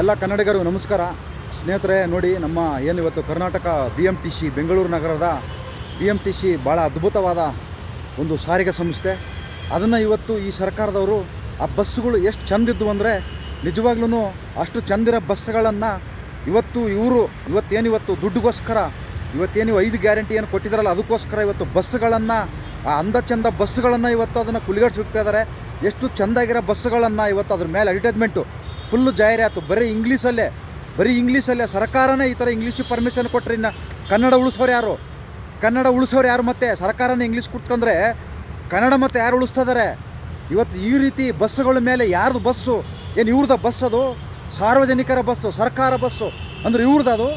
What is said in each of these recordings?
ಎಲ್ಲ ಕನ್ನಡಿಗರು ನಮಸ್ಕಾರ. ಸ್ನೇಹಿತರೆ, ನೋಡಿ ನಮ್ಮ ಏನು ಇವತ್ತು Karnataka B M T C Bengaluru ನಗರದ ಬಿ ಎಂ ಟಿ ಸಿ ಭಾಳ ಅದ್ಭುತವಾದ ಒಂದು ಸಾರಿಗೆ ಸಂಸ್ಥೆ. ಅದನ್ನು ಇವತ್ತು ಈ ಸರ್ಕಾರದವರು ಆ ಬಸ್ಸುಗಳು ಎಷ್ಟು ಚಂದಿದ್ದು ಅಂದರೆ ನಿಜವಾಗ್ಲೂ ಅಷ್ಟು ಚಂದಿರೋ ಬಸ್ಗಳನ್ನು ಇವತ್ತು ಇವರು ಇವತ್ತೇನು ಇವತ್ತು ದುಡ್ಡುಗೋಸ್ಕರ ಇವತ್ತೇನು ಇವು ಐದು ಗ್ಯಾರಂಟಿ ಏನು ಕೊಟ್ಟಿದ್ದಾರಲ್ಲ ಅದಕ್ಕೋಸ್ಕರ ಇವತ್ತು ಬಸ್ಸುಗಳನ್ನು, ಆ ಅಂದ ಚಂದ ಬಸ್ಸುಗಳನ್ನು ಇವತ್ತು ಅದನ್ನು ಕುಲಿಗಡಿಸ್ಬಿಡ್ತಾ ಇದ್ದಾರೆ ಎಷ್ಟು ಚೆಂದಾಗಿರೋ ಬಸ್ಸುಗಳನ್ನು ಇವತ್ತು ಅದ್ರ ಮೇಲೆ ಅಡ್ವರ್ಟೈಸ್ಮೆಂಟು ಫುಲ್ಲು ಜಾಹೀರಾತು, ಬರೀ ಇಂಗ್ಲೀಷಲ್ಲೇ ಬರೀ ಇಂಗ್ಲೀಷಲ್ಲೇ, ಸರ್ಕಾರನೇ ಈ ಥರ ಇಂಗ್ಲೀಷಿಗೆ ಪರ್ಮಿಷನ್ ಕೊಟ್ಟರೆ ಇನ್ನು ಕನ್ನಡ ಉಳಿಸೋರು ಯಾರು? ಕನ್ನಡ ಉಳಿಸೋರು ಯಾರು ಮತ್ತೆ? ಸರ್ಕಾರನೇ ಇಂಗ್ಲೀಷ್ ಕುಟ್ಕೊಂಡ್ರೆ ಕನ್ನಡ ಮತ್ತೆ ಯಾರು ಉಳಿಸ್ತಾ ಇದ್ದಾರೆ ಇವತ್ತು ಈ ರೀತಿ ಬಸ್ಸುಗಳ ಮೇಲೆ ಯಾರ್ದು ಬಸ್ಸು? ಏನು ಇವ್ರದ ಬಸ್ ಅದು? ಸಾರ್ವಜನಿಕರ ಬಸ್ಸು, ಸರ್ಕಾರ ಬಸ್ಸು? ಅಂದರೆ ಇವ್ರದ್ದು ಅದು?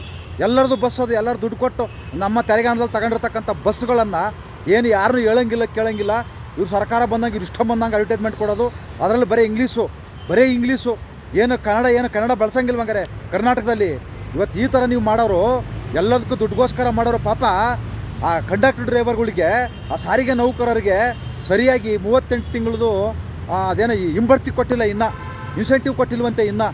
ಎಲ್ಲರದು ಬಸ್ ಅದು, ಎಲ್ಲರೂ ದುಡ್ಡು ಕೊಟ್ಟು ನಮ್ಮ ತೆರೆಗಾಣದಲ್ಲಿ ತಗೊಂಡಿರ್ತಕ್ಕಂಥ ಬಸ್ಸುಗಳನ್ನು ಏನು ಯಾರೂ ಹೇಳಂಗಿಲ್ಲ, ಕೇಳಂಗಿಲ್ಲ. ಇವ್ರು ಸರ್ಕಾರ ಬಂದಂಗೆ ಇವ್ರು ಇಷ್ಟ ಬಂದಂಗೆ ಅಡ್ವರ್ಟೈಸ್ಮೆಂಟ್ ಕೊಡೋದು. ಅದರಲ್ಲಿ ಬರೀ ಇಂಗ್ಲೀಷು ಬರೀ ಇಂಗ್ಲೀಷು. ಏನು ಕನ್ನಡ ಏನು ಕನ್ನಡ ಬಳಸಂಗಿಲ್ವಂಗಾರೆ ಕರ್ನಾಟಕದಲ್ಲಿ. ಇವತ್ತು ಈ ಥರ ನೀವು ಮಾಡೋರು, ಎಲ್ಲದಕ್ಕೂ ದುಡ್ಡುಗೋಸ್ಕರ ಮಾಡೋರು ಪಾಪ ಆ ಕಂಡಕ್ಟರ್ ಡ್ರೈವರ್ಗಳಿಗೆ ಆ ಸಾರಿಗೆ ನೌಕರರಿಗೆ ಸರಿಯಾಗಿ ಮೂವತ್ತೆಂಟು ತಿಂಗಳದು ಅದೇನೋ ಹಿಂಬಡ್ತಿ ಕೊಟ್ಟಿಲ್ಲ ಇನ್ನು ಇನ್ಸೆಂಟಿವ್ ಕೊಟ್ಟಿಲ್ವಂತೆ ಇನ್ನು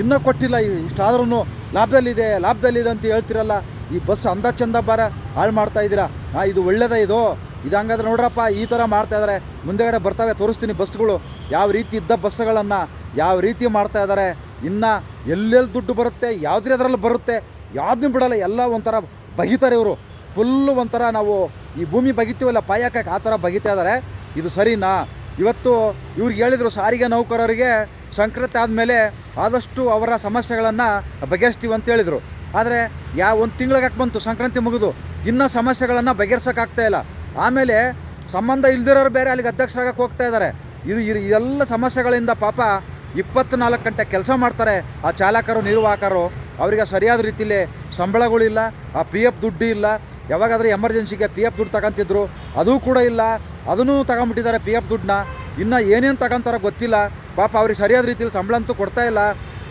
ಇನ್ನೂ ಕೊಟ್ಟಿಲ್ಲ ಇಷ್ಟಾದ್ರೂ ಲಾಭದಲ್ಲಿದೆ ಲಾಭದಲ್ಲಿದೆ ಅಂತ ಹೇಳ್ತಿರಲ್ಲ. ಈ ಬಸ್ ಅಂದ ಚಂದ ಬಾರ ಹಾಳು ಮಾಡ್ತಾ ಇದ್ದೀರಾ? ಹಾಂ ಇದು ಒಳ್ಳೇದ ಇದು. ಇದು ಹಂಗಾದ್ರೆ ನೋಡ್ರಪ್ಪ, ಈ ಥರ ಮಾಡ್ತಾ ಇದ್ದಾರೆ ಮುಂದೆಗಡೆ ಬರ್ತವೆ, ತೋರಿಸ್ತೀನಿ ಬಸ್ಗಳು. ಯಾವ ರೀತಿ ಇದ್ದ ಬಸ್ಸುಗಳನ್ನು ಯಾವ ರೀತಿ ಮಾಡ್ತಾ ಇದ್ದಾರೆ, ಇನ್ನು ಎಲ್ಲೆಲ್ಲಿ ದುಡ್ಡು ಬರುತ್ತೆ, ಯಾವುದ್ರ ಅದರಲ್ಲಿ ಬರುತ್ತೆ ಯಾವ್ದನ್ನ ಬಿಡಲ್ಲ, ಎಲ್ಲ ಒಂಥರ ಬಗಿತಾರೆ ಇವರು. ಫುಲ್ಲು ಒಂಥರ ನಾವು ಈ ಭೂಮಿ ಬಗಿತೀವಲ್ಲ ಪಾಯಕ್ಕೆ ಆ ಥರ ಬಗಿತಾ ಇದ್ದಾರೆ. ಇದು ಸರಿನಾ? ಇವತ್ತು ಇವ್ರಿಗೆ ಹೇಳಿದರು ಸಾರಿಗೆ ನೌಕರರಿಗೆ ಸಂಕ್ರಾಂತಿ ಆದಮೇಲೆ ಆದಷ್ಟು ಅವರ ಸಮಸ್ಯೆಗಳನ್ನು ಬಗೆಹರಿಸ್ತೀವಿ ಅಂತ ಹೇಳಿದರು. ಆದರೆ ಯಾವ ಒಂದು ತಿಂಗಳಿಗೆ ಬಂತು? ಸಂಕ್ರಾಂತಿ ಮುಗಿದು. ಇನ್ನೂ ಸಮಸ್ಯೆಗಳನ್ನು ಬಗೆಹರ್ಸೋಕ್ಕಾಗ್ತಾ ಇಲ್ಲ. ಆಮೇಲೆ ಸಂಬಂಧ ಇಲ್ದಿರೋರು ಬೇರೆ ಅಲ್ಲಿಗೆ ಅಧ್ಯಕ್ಷರಾಗಕ್ಕೆ ಹೋಗ್ತಾ ಇದ್ದಾರೆ. ಇದು ಎಲ್ಲ ಸಮಸ್ಯೆಗಳಿಂದ ಪಾಪ ಇಪ್ಪತ್ನಾಲ್ಕು ಗಂಟೆ ಕೆಲಸ ಮಾಡ್ತಾರೆ. ಆ ಚಾಲಕರು, ನಿರ್ವಾಹಕರು, ಅವರಿಗೆ ಸರಿಯಾದ ರೀತಿಯಲ್ಲಿ ಸಂಬಳಗಳಿಲ್ಲ ಆ ಪಿ ಎಫ್ ದುಡ್ಡು ಇಲ್ಲ. ಯಾವಾಗಾದರೂ ಎಮರ್ಜೆನ್ಸಿಗೆ ಪಿ ಎಫ್ ದುಡ್ಡು ತಗೊಂತಿದ್ರು, ಅದೂ ಕೂಡ ಇಲ್ಲ. ಅದನ್ನೂ ತಗೊಂಬಿಟ್ಟಿದ್ದಾರೆ ಪಿ ಎಫ್ ದುಡ್ಡನ್ನ. ಇನ್ನು ಏನೇನು ತಗೊಂತಾರೋ ಗೊತ್ತಿಲ್ಲ. ಪಾಪ ಅವ್ರಿಗೆ ಸರಿಯಾದ ರೀತಿಯಲ್ಲಿ ಸಂಬಳ ಅಂತೂ ಕೊಡ್ತಾ ಇಲ್ಲ.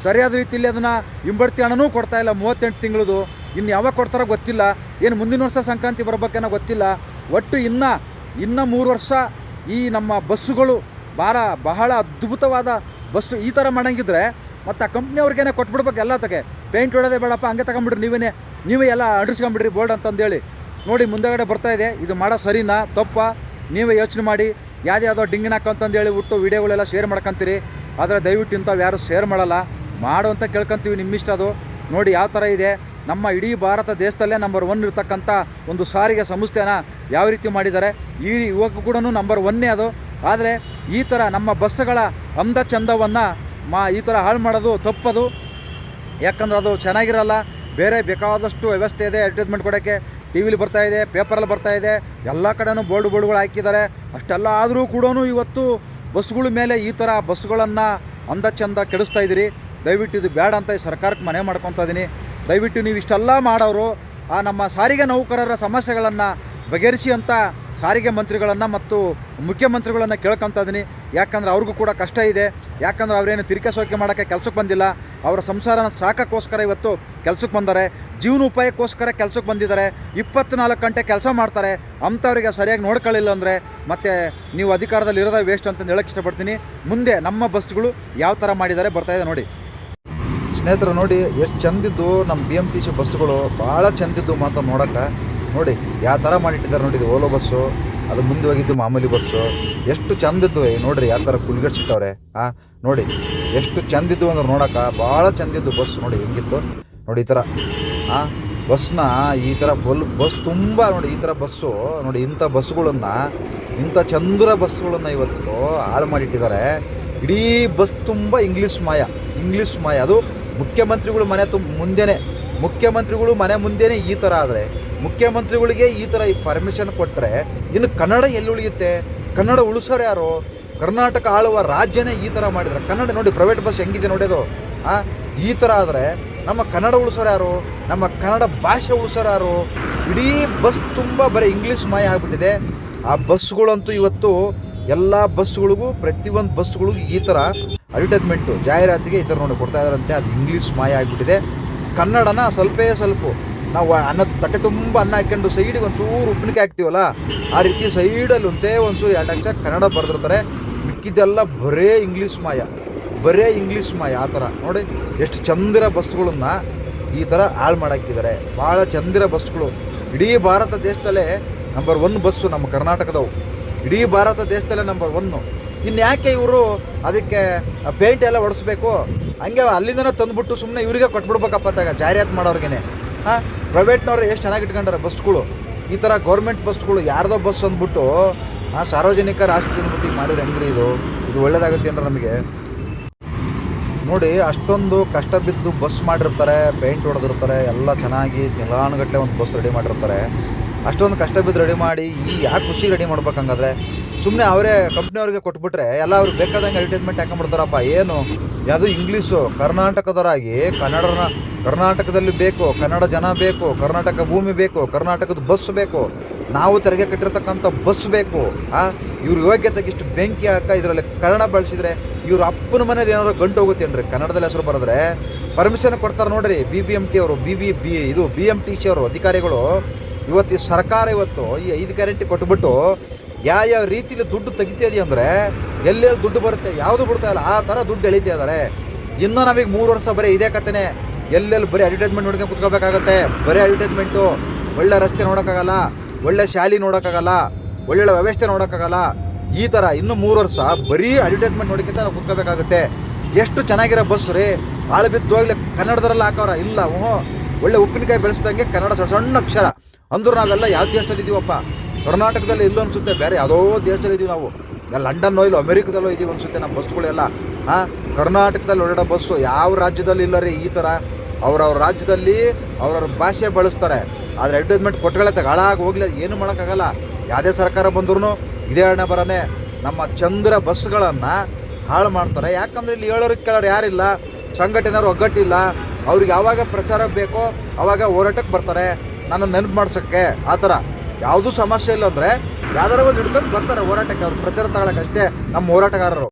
ಸರಿಯಾದ ರೀತಿಯಲ್ಲಿ ಅದನ್ನು ಹಿಂಬಡ್ತಿ ಹಣನೂ ಕೊಡ್ತಾ ಇಲ್ಲ ಮೂವತ್ತೆಂಟು ತಿಂಗಳದು. ಇನ್ನು ಯಾವಾಗ ಕೊಡ್ತಾರೋ ಗೊತ್ತಿಲ್ಲ. ಏನು ಮುಂದಿನ ವರ್ಷ ಸಂಕ್ರಾಂತಿ ಬರ್ಬೇಕೇನೋ ಗೊತ್ತಿಲ್ಲ. ಒಟ್ಟು ಇನ್ನು ಇನ್ನು ಮೂರು ವರ್ಷ ಈ ನಮ್ಮ ಬಸ್ಸುಗಳು ಭಾಳ ಬಹಳ ಅದ್ಭುತವಾದ ಬಸ್ಸು ಈ ಥರ ಮಾಡಂಗಿದ್ರೆ ಮತ್ತು ಆ ಕಂಪ್ನಿಯವ್ರಿಗೇನೆ ಕೊಟ್ಬಿಡ್ಬೇಕು ಎಲ್ಲ ತಗೆ ಪೇಂಟ್ ಹೊಡೋದೇ ಬೇಡಪ್ಪ, ಹಂಗೆ ತಗೊಂಬಿಡ್ರಿ ನೀವೇ ನೀವೇ ಎಲ್ಲ ಅಂಟಿಸ್ಕೊಂಬಿಡ್ರಿ ಬೋರ್ಡ್ ಅಂತಂದೇಳಿ. ನೋಡಿ ಮುಂದೆಗಡೆ ಬರ್ತಾ ಇದೆ, ಇದು ಮಾಡೋ ಸರಿನಾ, ತಪ್ಪ? ನೀವೇ ಯೋಚನೆ ಮಾಡಿ. ಯಾವ್ದ್ಯಾವುದೋ ಡಿಂಗಿನ ಹಾಕಂತಂದೇಳಿ ಬಿಟ್ಟು ವೀಡಿಯೋಗಳೆಲ್ಲ ಶೇರ್ ಮಾಡ್ಕೊಂತೀರಿ. ಆದರೆ ದಯವಿಟ್ಟು ಇಂಥವು ಯಾರು ಶೇರ್ ಮಾಡಲ್ಲ. ಮಾಡು ಅಂತ ಕೇಳ್ಕೊಂತೀವಿ ನಿಮ್ಮಿಷ್ಟ ಅದು. ನೋಡಿ ಯಾವ ಥರ ಇದೆ. ನಮ್ಮ ಇಡೀ ಭಾರತ ದೇಶದಲ್ಲೇ ನಂಬರ್ ಒನ್ ಇರ್ತಕ್ಕಂಥ ಒಂದು ಸಾರಿಗೆ ಸಂಸ್ಥೆನ ಯಾವ ರೀತಿ ಮಾಡಿದ್ದಾರೆ. ಈ ಇವಾಗ ಕೂಡ ನಂಬರ್ ಒನ್ನೇ ಅದು. ಆದರೆ ಈ ಥರ ನಮ್ಮ ಬಸ್ಸುಗಳ ಅಂದ ಚಂದವನ್ನು ಮಾ ಈ ಥರ ಹಾಳು ಮಾಡೋದು ತಪ್ಪದು. ಯಾಕಂದ್ರೆ ಅದು ಚೆನ್ನಾಗಿರಲ್ಲ. ಬೇರೆ ಬೇಕಾದಷ್ಟು ವ್ಯವಸ್ಥೆ ಇದೆ ಅಡ್ವರ್ಟೈಸ್ಮೆಂಟ್ ಕೊಡೋಕ್ಕೆ. ಟಿ ವಿಲಿ ಬರ್ತಾ ಇದೆ ಪೇಪರಲ್ಲಿ ಇದೆ. ಎಲ್ಲ ಕಡೆನೂ ಬೋರ್ಡ್ ಬೋರ್ಡ್ಗಳು ಹಾಕಿದ್ದಾರೆ. ಅಷ್ಟೆಲ್ಲ ಆದರೂ ಕೂಡ ಇವತ್ತು ಬಸ್ಗಳ ಮೇಲೆ ಈ ಥರ ಬಸ್ಗಳನ್ನು ಅಂದ ಚಂದ ಕೆಡಿಸ್ತಾ ಇದ್ದೀರಿ. ದಯವಿಟ್ಟು ಇದು ಬೇಡ ಅಂತ ಈ ಸರ್ಕಾರಕ್ಕೆ ಮನೆ ಮಾಡ್ಕೊತಾ ಇದ್ದೀನಿ ದಯವಿಟ್ಟು ನೀವು ಇಷ್ಟೆಲ್ಲ ಮಾಡೋರು, ಆ ನಮ್ಮ ಸಾರಿಗೆ ನೌಕರರ ಸಮಸ್ಯೆಗಳನ್ನು ಬಗೆಹರಿಸಿ ಅಂತ ಸಾರಿಗೆ ಮಂತ್ರಿಗಳನ್ನು ಮತ್ತು ಮುಖ್ಯಮಂತ್ರಿಗಳನ್ನು ಕೇಳ್ಕೊತಾ ಇದ್ದೀನಿ ಯಾಕಂದ್ರೆ ಅವ್ರಿಗೂ ಕೂಡ ಕಷ್ಟ ಇದೆ. ಯಾಕಂದರೆ ಅವರೇನು ತಿರುಕೆ ಸೋಕೆ ಮಾಡೋಕ್ಕೆ ಕೆಲಸಕ್ಕೆ ಬಂದಿಲ್ಲ. ಅವರ ಸಂಸಾರನ ಸಾಕಕ್ಕೋಸ್ಕರ ಇವತ್ತು ಕೆಲಸಕ್ಕೆ ಬಂದರೆ. ಜೀವನೋಪಾಯಕ್ಕೋಸ್ಕರ ಕೆಲಸಕ್ಕೆ ಬಂದಿದ್ದಾರೆ. ಇಪ್ಪತ್ನಾಲ್ಕು ಗಂಟೆ ಕೆಲಸ ಮಾಡ್ತಾರೆ. ಅಂಥವ್ರಿಗೆ ಸರಿಯಾಗಿ ನೋಡ್ಕೊಳ್ಳಿಲ್ಲ ಅಂದರೆ ಮತ್ತೆ ನೀವು ಅಧಿಕಾರದಲ್ಲಿ ಇರೋದೇ ವೇಸ್ಟ್ ಅಂತ ಹೇಳೋಕ್ಕೆ ಇಷ್ಟಪಡ್ತೀನಿ. ಮುಂದೆ ನಮ್ಮ ಬಸ್ಗಳು ಯಾವ ಥರ ಮಾಡಿದ್ದಾರೆ ಇದೆ ನೋಡಿ. ಸ್ನೇಹಿತರು ನೋಡಿ, ಎಷ್ಟು ಚಂದಿದ್ದು ನಮ್ಮ ಬಿ ಎಂ ಟಿ ಸಿ ಬಸ್ಸುಗಳು ಭಾಳ ಚೆಂದಿದ್ದು ಮಾತ್ರ ನೋಡೋಕ್ಕೆ. ನೋಡಿ, ಯಾವ ಥರ ಮಾಡಿಟ್ಟಿದ್ದಾರೆ ನೋಡಿ ಓಲೋ ಬಸ್ಸು. ಅದು ಮುಂದೆ ಹೋಗಿದ್ದು ಮಾಮೂಲಿ ಬಸ್ಸು ಎಷ್ಟು ಚಂದಿದ್ದು ನೋಡ್ರಿ ಯಾವ ಥರ ಕುಲ್ಗಡ್ಸಿಟ್ಟವ್ರೆ ಹಾಂ ನೋಡಿ, ಎಷ್ಟು ಚಂದಿದ್ದು ಅಂದ್ರೆ ನೋಡೋಕೆ ಭಾಳ ಚಂದಿದ್ದು ಬಸ್ ನೋಡಿ ಹೆಂಗಿತ್ತು. ನೋಡಿ ಈ ಥರ ಹಾಂ ಬಸ್ನ ಈ ಥರ ಫುಲ್ ಬಸ್ ತುಂಬ, ನೋಡಿ ಈ ಥರ ಬಸ್ಸು ನೋಡಿ ಇಂಥ ಬಸ್ಗಳನ್ನು ಇಂಥ ಚಂದ್ರ ಬಸ್ಗಳನ್ನು ಇವತ್ತು ಹಾಳು ಮಾಡಿಟ್ಟಿದ್ದಾರೆ. ಇಡೀ ಬಸ್ ತುಂಬ ಇಂಗ್ಲೀಷ್ ಮಾಯ ಇಂಗ್ಲೀಷ್ ಮಾಯ. ಅದು ಮುಖ್ಯಮಂತ್ರಿಗಳು ಮನೆ ತುಂಬ ಮುಂದೆನೇ ಮುಖ್ಯಮಂತ್ರಿಗಳು ಮನೆ ಮುಂದೇನೆ ಈ ಥರ ಆದರೆ, ಮುಖ್ಯಮಂತ್ರಿಗಳಿಗೆ ಈ ಥರ ಈ ಪರ್ಮಿಷನ್ ಕೊಟ್ಟರೆ ಇನ್ನು ಕನ್ನಡ ಎಲ್ಲಿ ಉಳಿಯುತ್ತೆ? ಕನ್ನಡ ಉಳಿಸೋರು ಯಾರು? ಕರ್ನಾಟಕ ಆಳುವ ರಾಜ್ಯನೇ ಈ ಥರ ಮಾಡಿದ್ರೆ, ಕನ್ನಡ ನೋಡಿ ಪ್ರೈವೇಟ್ ಬಸ್ ಹೆಂಗಿದೆ ನೋಡೋದು ಆ, ಈ ಥರ ಆದರೆ ನಮ್ಮ ಕನ್ನಡ ಉಳಿಸೋರು ಯಾರು? ನಮ್ಮ ಕನ್ನಡ ಭಾಷೆ ಉಳಿಸೋರು ಯಾರು? ಇಡೀ ಬಸ್ ತುಂಬ ಬರೀ ಇಂಗ್ಲೀಷ್ ಮಾಯ ಆಗಿಬಿಟ್ಟಿದೆ. ಆ ಬಸ್ಗಳಂತೂ ಇವತ್ತು ಎಲ್ಲ ಬಸ್ಗಳಿಗೂ ಪ್ರತಿಯೊಂದು ಬಸ್ಗಳಿಗೂ ಈ ಥರ ಅಡ್ವರ್ಟೈಸ್ಮೆಂಟು ಜಾಹೀರಾತಿಗೆ ಈ ಥರ ನೋಡಿ ಕೊಡ್ತಾ ಇದ್ದಾರಂತೆ ಅದು ಇಂಗ್ಲೀಷ್ ಮಾಯ ಆಗಿಬಿಟ್ಟಿದೆ. ಕನ್ನಡನ ಸ್ವಲ್ಪೇ ಸ್ವಲ್ಪ ನಾವು ಅನ್ನ ತಟ್ಟೆ ತುಂಬ ಅನ್ನ ಹಾಕ್ಕೊಂಡು ಸೈಡಿಗೆ ಒಂಚೂರು ಉಪ್ಪಿನಕಾಯಿ ಹಾಕ್ತೀವಲ್ಲ, ಆ ರೀತಿ ಸೈಡಲ್ಲಿ ಒಂದೇ ಒಂಚೂರು ಎರಡು ಅಕ್ಷರ ಕನ್ನಡ ಬರೆದಿರ್ತಾರೆ. ಮಿಕ್ಕಿದ್ದೆಲ್ಲ ಬರೇ ಇಂಗ್ಲೀಷ್ ಮಾಯ, ಬರೇ ಇಂಗ್ಲೀಷ್ ಮಾಯ ಆ ಥರ. ನೋಡಿ, ಎಷ್ಟು ಚಂದಿರ ಬಸ್ಗಳನ್ನ ಈ ಥರ ಹಾಳು ಮಾಡಾಕಿದ್ದಾರೆ. ಭಾಳ ಚಂದಿರ ಬಸ್ಗಳು. ಇಡೀ ಭಾರತ ದೇಶದಲ್ಲೇ ನಂಬರ್ ಒನ್ ಬಸ್ಸು ನಮ್ಮ ಕರ್ನಾಟಕದವು. ಇಡೀ ಭಾರತ ದೇಶದಲ್ಲೇ ನಂಬರ್ ಒನ್ನು ಇನ್ನು ಯಾಕೆ ಇವರು ಅದಕ್ಕೆ ಪೇಂಟ್ ಎಲ್ಲ ಹೊಡಿಸ್ಬೇಕು ಹಂಗೆ ಅಲ್ಲಿಂದನೇ ತಂದುಬಿಟ್ಟು ಸುಮ್ಮನೆ ಇವರಿಗೆ ಕೊಟ್ಬಿಡ್ಬೇಕಪ್ಪ ತಾಗ, ಜಾಹೀರಾತು ಮಾಡೋರಿಗೇನೆ. ಹಾಂ, ಪ್ರೈವೇಟ್ನವ್ರು ಎಷ್ಟು ಚೆನ್ನಾಗಿ ಇಟ್ಕೊಂಡಾರೆ ಬಸ್ಗಳು? ಈ ಥರ ಗೌರ್ಮೆಂಟ್ ಬಸ್ಗಳು, ಯಾರ್ದೋ ಬಸ್ ಅಂದ್ಬಿಟ್ಟು ಆ ಸಾರ್ವಜನಿಕ ರಾಷ್ಟ್ರ ಅಂದ್ಬಿಟ್ಟು ಮಾಡಿದ್ರೆ ಹೆಂಗ್ರಿ ಇದು? ಇದು ಒಳ್ಳೇದಾಗುತ್ತೆ ಅಂದ್ರೆ ನಮಗೆ? ನೋಡಿ, ಅಷ್ಟೊಂದು ಕಷ್ಟ ಬಿದ್ದು ಬಸ್ ಮಾಡಿರ್ತಾರೆ ಪೇಂಟ್ ಹೊಡೆದಿರ್ತಾರೆ, ಎಲ್ಲ ಚೆನ್ನಾಗಿ ತಿಂಗಳಾನುಗಟ್ಟಲೆ ಒಂದು ಬಸ್ ರೆಡಿ ಮಾಡಿರ್ತಾರೆ. ಅಷ್ಟೊಂದು ಕಷ್ಟ ಬಿದ್ದು ರೆಡಿ ಮಾಡಿ, ಈ ಯಾಕೆ ಖುಷಿ ರೆಡಿ ಮಾಡ್ಬೇಕು ಹಂಗಾದ್ರೆ ಸುಮ್ಮನೆ ಅವರೇ ಕಂಪ್ನಿಯವ್ರಿಗೆ ಕೊಟ್ಬಿಟ್ರೆ ಎಲ್ಲ ಅವ್ರಿಗೆ ಬೇಕಾದಂಗೆ ಅಡ್ವರ್ಟೈಸ್ಮೆಂಟ್ ಹಾಕೊಂಡ್ಬಿಡ್ತಾರಪ್ಪ. ಏನು? ಯಾವುದು ಇಂಗ್ಲೀಷು ಕರ್ನಾಟಕದವರಾಗಿ ಕನ್ನಡನ, ಕರ್ನಾಟಕದಲ್ಲಿ ಬೇಕು, ಕನ್ನಡ ಜನ ಬೇಕು, ಕರ್ನಾಟಕ ಭೂಮಿ ಬೇಕು, ಕರ್ನಾಟಕದ ಬಸ್ ಬೇಕು, ನಾವು ತೆರಿಗೆ ಕಟ್ಟಿರ್ತಕ್ಕಂಥ ಬಸ್ ಬೇಕು, ಆ? ಇವ್ರ ಯೋಗ್ಯತೆಗೆ ಇಷ್ಟು ಬೆಂಕಿ ಹಾಕ ಇದರಲ್ಲಿ ಕನ್ನಡ ಬಳಸಿದ್ರೆ ಇವ್ರ ಅಪ್ಪನ ಮನೇದು ಏನಾದ್ರು ಗಂಟು ಹೋಗುತ್ತೇನ್ರಿ ಕನ್ನಡದಲ್ಲಿ ಹೆಸರು ಬರೆದ್ರೆ? ಪರ್ಮಿಷನ್ ಕೊಡ್ತಾರೆ ನೋಡ್ರಿ ಬಿ ಬಿ ಎಂ ಟಿ ಅವರು ಬಿ ಬಿ ಬಿ ಇದು ಬಿ ಎಂ ಟಿ ಸಿ ಅವರು, ಅಧಿಕಾರಿಗಳು. ಇವತ್ತು ಸರ್ಕಾರ ಇವತ್ತು ಈ ಐದು ಗ್ಯಾರಂಟಿ ಕೊಟ್ಬಿಟ್ಟು ಯಾವ ಯಾವ ರೀತಿಯಲ್ಲಿ ದುಡ್ಡು ತೆಗಿತಿದೆ ಅಂದರೆ ಎಲ್ಲೆಲ್ಲಿ ದುಡ್ಡು ಬರುತ್ತೆ? ಯಾವುದು ಬಿಡ್ತಾ ಇಲ್ಲ ಆ ಥರ ದುಡ್ಡು ಎಳಿತಾ ಇದ್ದಾರೆ. ಇನ್ನೂ ನಮಗೆ ಮೂರು ವರ್ಷ ಬರೀ ಇದೇ ಕಥೆನೇ ಎಲ್ಲೆಲ್ಲಿ ಬರೀ ಅಡ್ವರ್ಟೈಸ್ಮೆಂಟ್ ನೋಡ್ಕೊಂಡು ಕುತ್ಕೋಬೇಕಾಗತ್ತೆ ಬರೀ ಅಡ್ವರ್ಟೈಸ್ಮೆಂಟು ಒಳ್ಳೆ ರಸ್ತೆ ನೋಡೋಕ್ಕಾಗಲ್ಲ, ಒಳ್ಳೆ ಶಾಲೆ ನೋಡೋಕ್ಕಾಗಲ್ಲ, ಒಳ್ಳೊಳ್ಳೆ ವ್ಯವಸ್ಥೆ ನೋಡೋಕ್ಕಾಗಲ್ಲ. ಈ ಥರ ಇನ್ನೂ ಮೂರು ವರ್ಷ ಬರೀ ಅಡ್ವರ್ಟೈಸ್ಮೆಂಟ್ ನೋಡೋಕ್ಕಿಂತ ನಾವು ಕುತ್ಕೋಬೇಕಾಗುತ್ತೆ ಎಷ್ಟು ಚೆನ್ನಾಗಿರೋ ಬಸ್ ರೀ. ಆಳು ಬಿದ್ದು ಹೋಗ್ಲಿ ಕನ್ನಡದರಲ್ಲಿ ಹಾಕೋರ ಇಲ್ಲ ಹ್ಞೂ ಒಳ್ಳೆ ಉಪ್ಪಿನಕಾಯಿ ಬೆಳೆಸ್ದಂಗೆ ಕನ್ನಡ ಸಣ್ಣ ಅಕ್ಷರ. ಅಂದ್ರೆ ನಾವೆಲ್ಲ ಯಾವ ದೇಶದಲ್ಲಿ ಇದ್ದೀವಪ್ಪ ಕರ್ನಾಟಕದಲ್ಲಿ ಇಲ್ಲೋ ಅನಿಸುತ್ತೆ. ಬೇರೆ ಯಾವುದೋ ದೇಶದಲ್ಲಿ ಇದ್ದೀವಿ ನಾವು. ಲಂಡನ್ನೋ ಇಲ್ಲ ಅಮೆರಿಕದಲ್ಲೋ ಇದೀವಿ ಅನ್ಸುತ್ತೆ ನಮ್ಮ ಬಸ್ಗಳೆಲ್ಲ. ಹಾಂ, ಕರ್ನಾಟಕದಲ್ಲಿ ಓಡಾಡೋ ಬಸ್ಸು ಯಾವ ರಾಜ್ಯದಲ್ಲಿ ಇಲ್ಲ ರೀ ಈ ಥರ ಅವ್ರವ್ರ ರಾಜ್ಯದಲ್ಲಿ ಅವ್ರವ್ರ ಭಾಷೆ ಬಳಸ್ತಾರೆ. ಆದರೆ ಅಡ್ವರ್ಟೈಸ್ಮೆಂಟ್ ಕೊಟ್ಟಗಳೇ ಹಾಳಾಗಿ ಹೋಗ್ಲಿ, ಏನು ಮಾಡೋಕ್ಕಾಗಲ್ಲ. ಯಾವುದೇ ಸರ್ಕಾರ ಬಂದ್ರೂ ಇದೇ ಹಣ ಬರನೇ. ನಮ್ಮ ಚಂದ್ರ ಬಸ್ಗಳನ್ನು ಹಾಳು ಮಾಡ್ತಾರೆ. ಯಾಕಂದರೆ ಇಲ್ಲಿ ಹೇಳೋರಿಗೆ ಕೇಳೋರು ಯಾರಿಲ್ಲ. ಸಂಘಟನೆಯವರು ಒಗ್ಗಟ್ಟಿಲ್ಲ. ಅವ್ರಿಗೆ ಯಾವಾಗ ಪ್ರಚಾರ ಬೇಕೋ ಅವಾಗ ಹೋರಾಟಕ್ಕೆ ಬರ್ತಾರೆ. ನನ್ನ ನೆನಪು ಮಾಡ್ಸೋಕ್ಕೆ. ಆ ಥರ ಯಾವುದೂ ಸಮಸ್ಯೆ ಇಲ್ಲ ಅಂದರೆ ಯಾವ್ದಾರ ಒಂದು ಹಿಡ್ಕೊಂಡು ಬರ್ತಾರೆ ಹೋರಾಟಕ್ಕೆ. ಅವ್ರು ಪ್ರಚಾರ ತಗೊಳಕ್ಕೆ ಅಷ್ಟೇ ನಮ್ಮ ಹೋರಾಟಗಾರರು.